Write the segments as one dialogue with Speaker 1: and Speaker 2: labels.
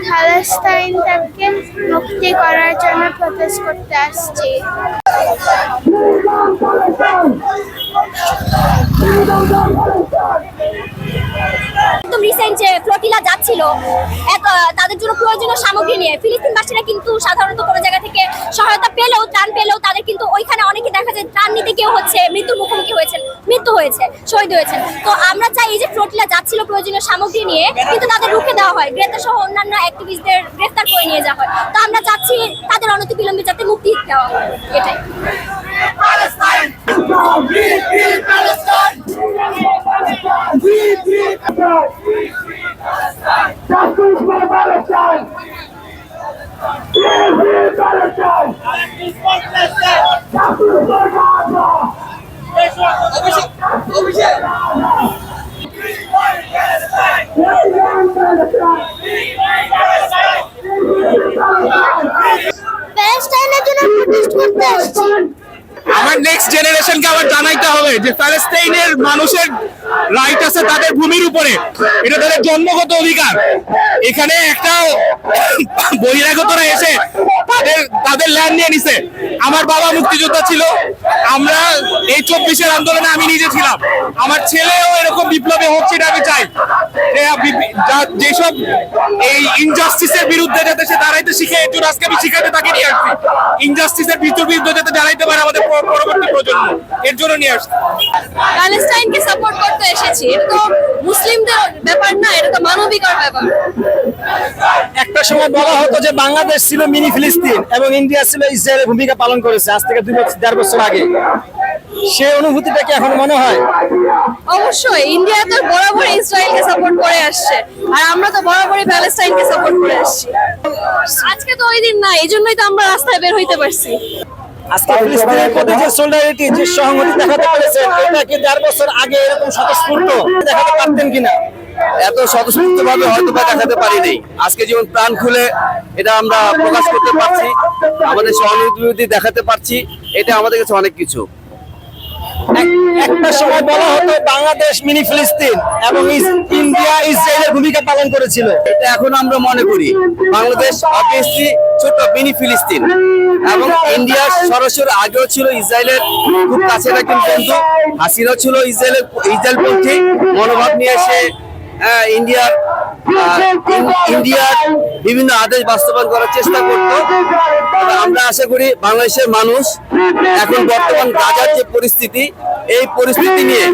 Speaker 1: Palestine তাকে মুক্তি করার জন্য প্রতেস্ট করতে আসছি
Speaker 2: একদম রিসেন্ট যে ফ্লোটিলা যাচ্ছিল তাদের জন্য প্রয়োজনীয় সামগ্রী নিয়ে। ফিলিস্তিনবাসীরা কিন্তু সাধারণত কোনো জায়গা থেকে সহায়তা পেলেও, ত্রাণ পেলেও তাদের কিন্তু ওইখানে অনেকে দেখা যায় ত্রাণ নিতে কেউ হচ্ছে মৃত্যুর মুখোমুখি হয়েছেন, মৃত্যু হয়েছে, শহীদ হয়েছেন। তো আমরা চাই এই যে ফ্লোটিলা যাচ্ছিল প্রয়োজনীয় সামগ্রী নিয়ে, কিন্তু তাদের রুখে দেওয়া হয়। গ্রেপ্তার সহ অন্যান্য অ্যাক্টিভিস্টদের গ্রেফতার করে নিয়ে যাওয়া হয়। তো আমরা চাচ্ছি তাদের অনতিবিলম্বে যাতে মুক্তি দেওয়া হয়। এটাই।
Speaker 3: আমার নেক্সট জেনারেশনকে আবার জানাইতে হবে যে প্যালেস্টাইনের মানুষের রাইট আছে তাদের ভূমির উপরে। এটা তাদের জন্মগত অধিকার। এখানে একটা বহিরাগতরা এসে তাদের তাদের ল্যান্ড নিয়ে নিছে। আমার বাবা মুক্তিযোদ্ধা ছিল। আমরা এই চব্বিশের আন্দোলনে আমি নিজে ছিলাম। আমার ছেলেও এরকম বিপ্লবে হোক সেটা আমি চাই। যেসব এই ইনজাস্টিসের বিরুদ্ধে যাতে সে দাঁড়াইতে শিখে জন্য আজকে আমি শিখাতে তাকে নিয়ে আসছি। ইনজাস্টিসের বিরুদ্ধে যাতে দাঁড়াইতে পারে আমাদের পরবর্তী প্রজন্ম, এর জন্য নিয়ে আসছি।
Speaker 2: প্যালেস্টাইনকে সাপোর্ট করতে এসেছি। এটা তো মুসলিমদের ব্যাপার না, এটা তো মানবিকর ব্যাপার।
Speaker 4: একটা সময় বলা হতো যে বাংলাদেশ ছিল মিনি ফিলিস্তিন এবং ইন্ডিয়া ছিল ইসরায়েলের ভূমিকা পালন করেছে আজ থেকে দুই বছর দেড় বছর আগে। সে অনুভূতিটা কি এখন মনে হয়?
Speaker 2: অবশ্যই ইন্ডিয়া তো বরাবরই ইসরায়েলকে সাপোর্ট করে আসছে আর আমরা তো বরাবরই প্যালেস্টাইনকে সাপোর্ট করে আসছি। আজকে তো ওই দিন না এই জন্যই তো আমরা রাস্তায় বের হইতে পারছি।
Speaker 4: আজকে ফিলিস্তিনের প্রতি যে সোলিডারিটি যে সহমতি দেখাতে পেরেছেন এটা কি দেড় বছর আগে এরকম স্বতঃস্ফূর্ত দেখাতে পারতেন কিনা?
Speaker 5: এত স্বতঃস্ফূর্ত ভাবে হয়তো বা দেখাতে পারিনি। আজকে যেমন প্রাণ খুলে এটা আমরা প্রকাশ করতে পারছি, আমাদের সহানুভূতি দেখাতে পারছি, এটা আমাদের কাছে অনেক কিছু।
Speaker 4: একটা সময় বলা হতো বাংলাদেশ মিনি ফিলিস্তিন এবং ইন্ডিয়া ইসরায়েলের ভূমিকা পালন করেছিল।
Speaker 5: এটা এখন আমরা মনে করি, বাংলাদেশ অবভিয়াসলি ছোট মিনি ফিলিস্তিন এবং ইন্ডিয়া সরাসরি আগেও ছিল ইসরায়েলের, খুব কাছে একজন বন্ধু, হাসিনাও ছিল ইসরায়েলের, ইসরায়েল পন্থী, মনোভাব নিয়ে এসে ইন্ডিয়ার আহ, ইন- ইন্ডিয়ার বিভিন্ন আদেশ বাস্তবায়ন করার চেষ্টা করতো। আমরা আশা করি বাংলাদেশের মানুষ এখন বর্তমান গাজার যে পরিস্থিতি এই পরিস্থিতি নিয়ে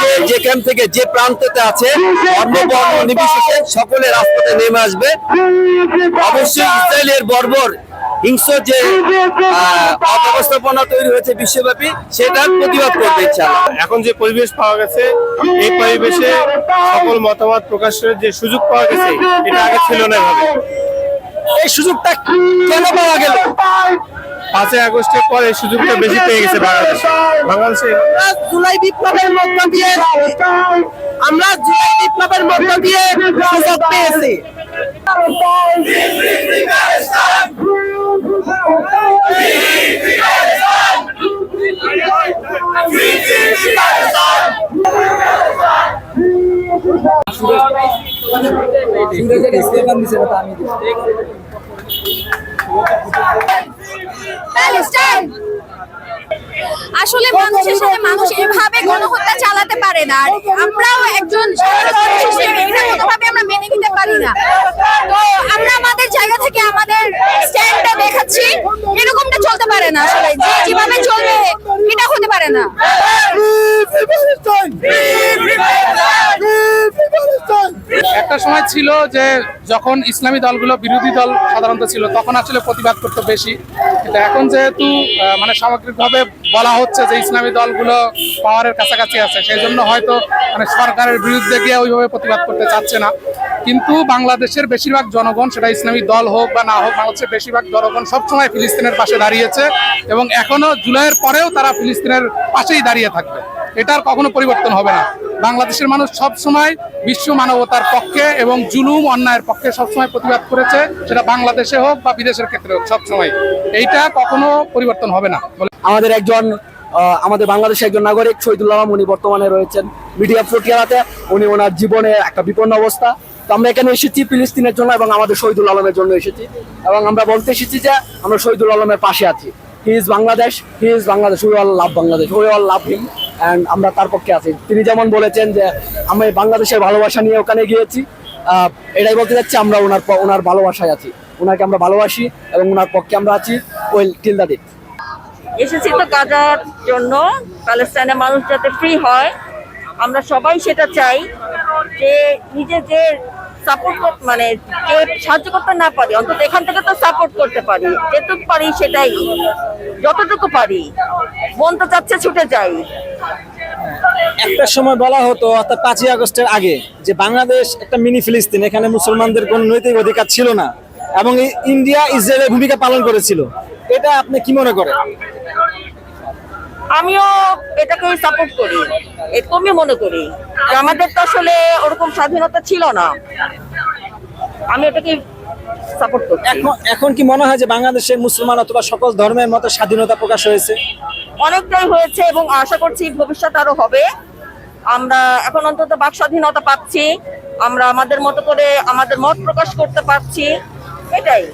Speaker 5: যে যেখান থেকে যে প্রান্ততে আছে ধর্ম বর্ণ নির্বিশেষে সকলে রাজপথে নেমে আসবে। অবশ্যই ইসরায়েলের বর্বর হিংস্র যে অব্যবস্থাপনা তৈরি হয়েছে বিশ্বব্যাপী সেটার প্রতিবাদ করতে ইচ্ছা
Speaker 3: এখন যে পরিবেশ পাওয়া গেছে এই পরিবেশে সকল মতামত প্রকাশের যে সুযোগ পাওয়া গেছে এটা আগে ছিল না এভাবে।
Speaker 4: এই সুযোগটা কেন পাওয়া গেল?
Speaker 3: পাঁচই আগস্টের পর এই সুযোগটা বেশি পেয়ে গেছে বাংলাদেশ। বাংলাদেশে
Speaker 4: জুলাই বিপ্লবের মধ্য দিয়ে আমরা জুলাই বিপ্লবের মধ্য দিয়ে সুযোগ পেয়েছি।
Speaker 2: আসলে মানুষের সাথে মানুষ এভাবে গণহত্যা চালাতে পারে না, আর আমরাও একজন আমরা মেনে নিতে পারি না। তো আমরা আমাদের জায়গা থেকে আমাদের স্ট্যান্ডটা দেখাচ্ছি, এরকমটা চলতে পারে না আসলে। যেভাবে চলবে এটা হতে পারে না
Speaker 6: একটা সময় ছিল যে যখন ইসলামী দলগুলো বিরোধী দল সাধারণত ছিল, তখন আসলে প্রতিবাদ করতে বেশি। কিন্তু এখন যেহেতু মানে সামগ্রিকভাবে বলা হচ্ছে যে ইসলামী দলগুলো পাওয়ারের কাছাকাছি আছে, সেই জন্য হয়তো মানে সরকারের বিরুদ্ধে গিয়ে ওইভাবে প্রতিবাদ করতে চাচ্ছে না। কিন্তু বাংলাদেশের বেশিরভাগ জনগণ, সেটা ইসলামী দল হোক বা না হোক, বাংলাদেশের বেশিরভাগ জনগণ সবসময় ফিলিস্তিনের পাশে দাঁড়িয়েছে এবং এখনও জুলাইয়ের পরেও তারা ফিলিস্তিনের পাশেই দাঁড়িয়ে থাকবে। এটার কখনো পরিবর্তন হবে না। বাংলাদেশের মানুষ সব সময় বিশ্ব মানবতার পক্ষে এবং জুলুম, অন্যায়ের পক্ষে সবসময় প্রতিবাদ করেছে। সেটা বাংলাদেশে হোক বা বিদেশের ক্ষেত্রে হোক সবসময় এইটা কখনো পরিবর্তন হবে না।
Speaker 4: আমাদের একজন আমাদের বাংলাদেশের একজন নাগরিক শহীদুল্লাহ উনি বর্তমানে রয়েছেন মিডিয়া ফ্রুটিয়ালাতে উনি ওনার জীবনে একটা বিপন্ন অবস্থা। তো আমরা এখানে এসেছি ফিলিস্তিনের জন্য এবং আমাদের শহীদুল আলমের জন্য এসেছি। এবং আমরা বলতে এসেছি যে আমরা শহীদুল আলমের পাশে আছি। He is Bangladesh he is Bangladesh we all love Bangladesh we all love him and আমরা তার পক্ষে আছি। তিনি যেমন বলেছেন যে, আমি বাংলাদেশের ভালোবাসা নিয়ে ওখানে গিয়েছি। এটাই বলতে যাচ্ছি আমরা ওনার ওনার ভালোবাসায় আছি। ওনাকে আমরা ভালোবাসি এবং ওনার পক্ষে আমরা আছি। ওয়েল টিল দ্য ডেট
Speaker 7: এসেছি তো গাজার জন্য। প্যালেস্টাইনের মানুষ যাতে ফ্রি হয়, আমরা সবাই সেটা চাই যে নিজে যে সাপোর্ট মানে সাহায্য করতে না পারি, অন্তত এখান থেকে তো সাপোর্ট করতে পারি। যেটুকু পারি সেটাই। যতটুকু পারি। মন তো চাচ্ছে ছুটে যাই।
Speaker 4: একটা সময় বলা হতো, অর্থাৎ পাঁচই আগস্টের আগে, যে বাংলাদেশ একটা মিনি ফিলিস্তিন, এখানে মুসলমানদের কোনো নৈতিক অধিকার ছিল না, এবং ইন্ডিয়া ইসরায়েলের ভূমিকা পালন করেছিল। এটা আপনি কি মনে করেন?
Speaker 7: আমিও এটাকে সাপোর্ট করি। এরকমই মনে করি। যে আমাদের তো আসলে ওরকম স্বাধীনতা ছিল না। আমি এটাকে সাপোর্ট করছি।
Speaker 4: এখন এখন কি মনে হয় যে বাংলাদেশের মুসলমান অথবা সকল ধর্মের মতো স্বাধীনতা প্রকাশ হয়েছে?
Speaker 7: অনেকটাই হয়েছে এবং আশা করছি ভবিষ্যৎ আরও হবে। আমরা এখন অন্তত বাক স্বাধীনতা পাচ্ছি। আমরা আমাদের মতো করে আমাদের মত প্রকাশ করতে পারছি। এটাই।